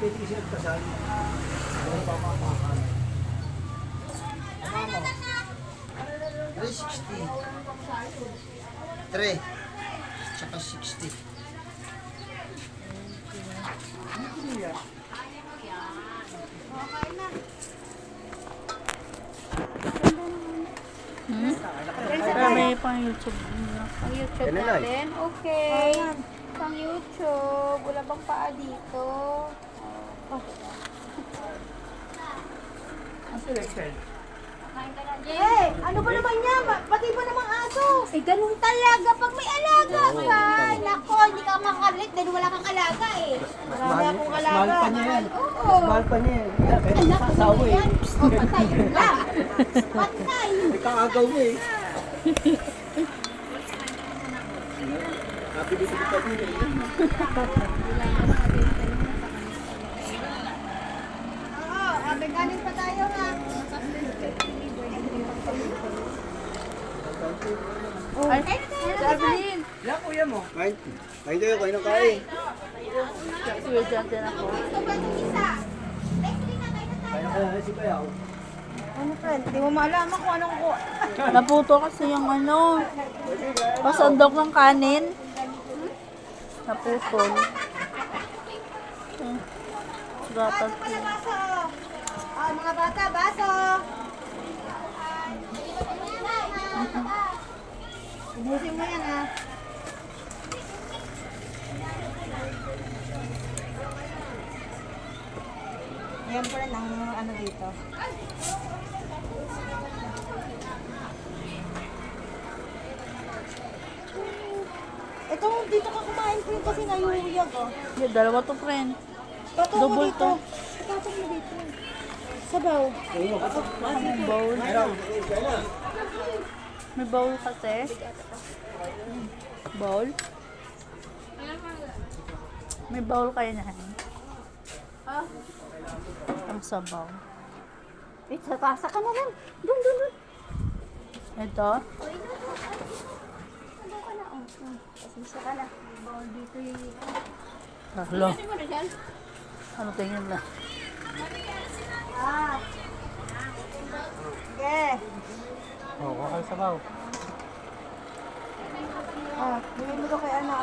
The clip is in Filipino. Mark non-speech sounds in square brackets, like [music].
nagpasal. Ano pa? Ano mo? 360. 3. Tsaka 60. Hmm? Pero may pang YouTube. Pang YouTube natin? Okay. Pang YouTube. Wala bang paa dito? Eh, ano ba naman yan? Pati ba namang aso? Eh, ganun talaga pag may alaga ka. Nako, hindi ka makalit dahil wala kang alaga eh. Marami akong Mas alaga. mahal pa niya yan. Oo. Mas mahal pa niya yan. Kaya pwede Anak sa asawa eh. yan. O, patay yun lang. Patay. May kakagaw mo eh. [laughs] Happy dito ka din eh. Oo, ah, may galing pa tayo ha. Ay, Evelyn. Kain. Kain tayo, kain ng kain. Suyo dyan din ako. Kayo. Kain na kaya si Bayaw. Ano friend, di mo malaman kung anong ko. [laughs] Naputo kasi yung ano. Pasandok ng kanin. Naputol. Gatas. Ah, mga bata, baso. Ubusin mo yan ha. Yan pa rin ang ano dito. Ito, dito ka kumain friend kasi nayuyag oh. Yung dalawa to, friend. Patong mo Double dito. to. Patong mo dito. Sabaw. Ang bowl. May bowl kasi. Bowl? May bowl kayo na. Ang sabaw. Wait, sa tasa ka na lang. Dun, dun, dun. Ito. Ano na? Oh, oh. Pasensya ka na. Bawal dito yung... Halo. Ano mo na dyan? Ano tingin na? Ah. Okay. Oo, kakal sabaw. Ah, bigay mo to kay ano.